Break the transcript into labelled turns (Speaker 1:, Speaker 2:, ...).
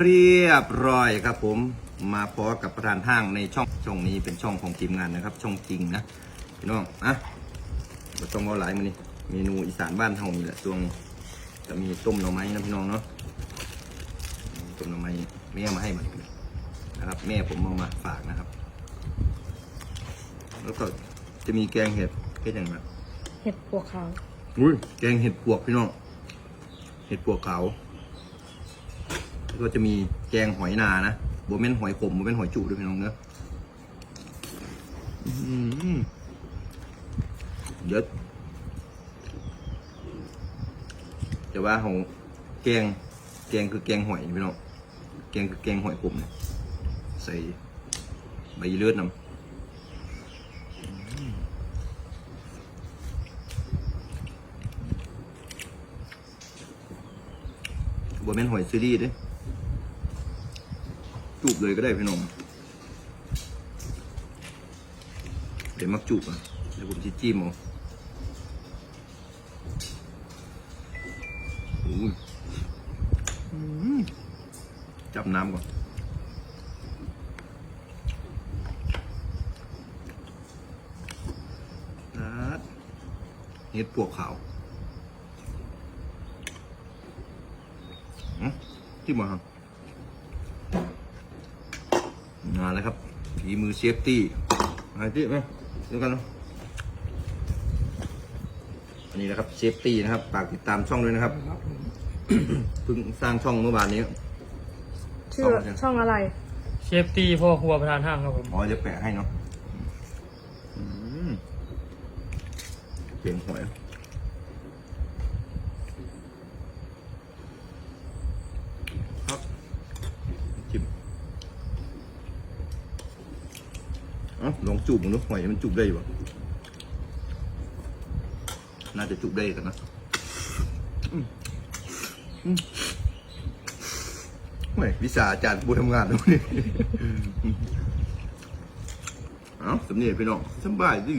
Speaker 1: เรียบร้อยครับผมมาพอกับประธานห้างในช่องช่องนี้เป็นช่องของทีมงานนะครับ ช่องจริงนะพี่น้องอะก็ต้องเอาหลายมือนี่เมนูอีสานบ้านเฮานี่แหละช่วงนี้จะมีต้มหน่อไม้นะพี่น้องเนาะต้มหน่อไม้แม่มาให้มันนะครับ แม่ผมเอามาฝากนะครับ แล้วก็จะมีแกงเห็ดเห็ดอย่างไร
Speaker 2: เห็ดปวกขาว
Speaker 1: อุ้ยแกงเห็ดปวกพี่น้อง เห็ดปวกขาวแล้ว ก็จะมีแกงหอยนานะโบเม่นหอยขมโบเม่นหอยจุด้วยพี่น้องเนอะอื้อเดี๋ยวแต่ว่าของแกงแกงคือแกงหอยพี่น้องแกงคือแกงหอยขมเนี่ยใส่ใบเลือดน้ำบนเป็นหอยซีรีส์ด้ จูบเลยก็ได้พี่น้องเดี๋ยวมักจูบอะเดี๋ยวผมจะจิ้มเอาอุ้ยอืมจับน้ำก่อนนัดเห็ดปวกขาวที่มาครับ มาแล้วครับฝีมือเชฟตี้มาที่มาดูกันเนาะอันนี้นะครับเชฟตี้นะครับฝากติดตามช่องด้วยนะครับเพิ่งสร้างช่องเมื่อวานนี้
Speaker 2: ชื่อ
Speaker 1: ช่องอะไร
Speaker 2: ช่องอะไร
Speaker 3: เชฟตี้พ่อครัวประธานห้างครับผม
Speaker 1: อ๋อจะแปะให้เนาะอืมเปลี่ยนหวยครับจิ้มเอ้าลองจูบมึงดูหอยมันจูบได้อยู่ปะน่าจะจูบได้กันนะอืมอืมไม่วิชาอาจารย์ผู้ทำงานด้วยเอ้าสำเนียงพี่น้องสำบายดี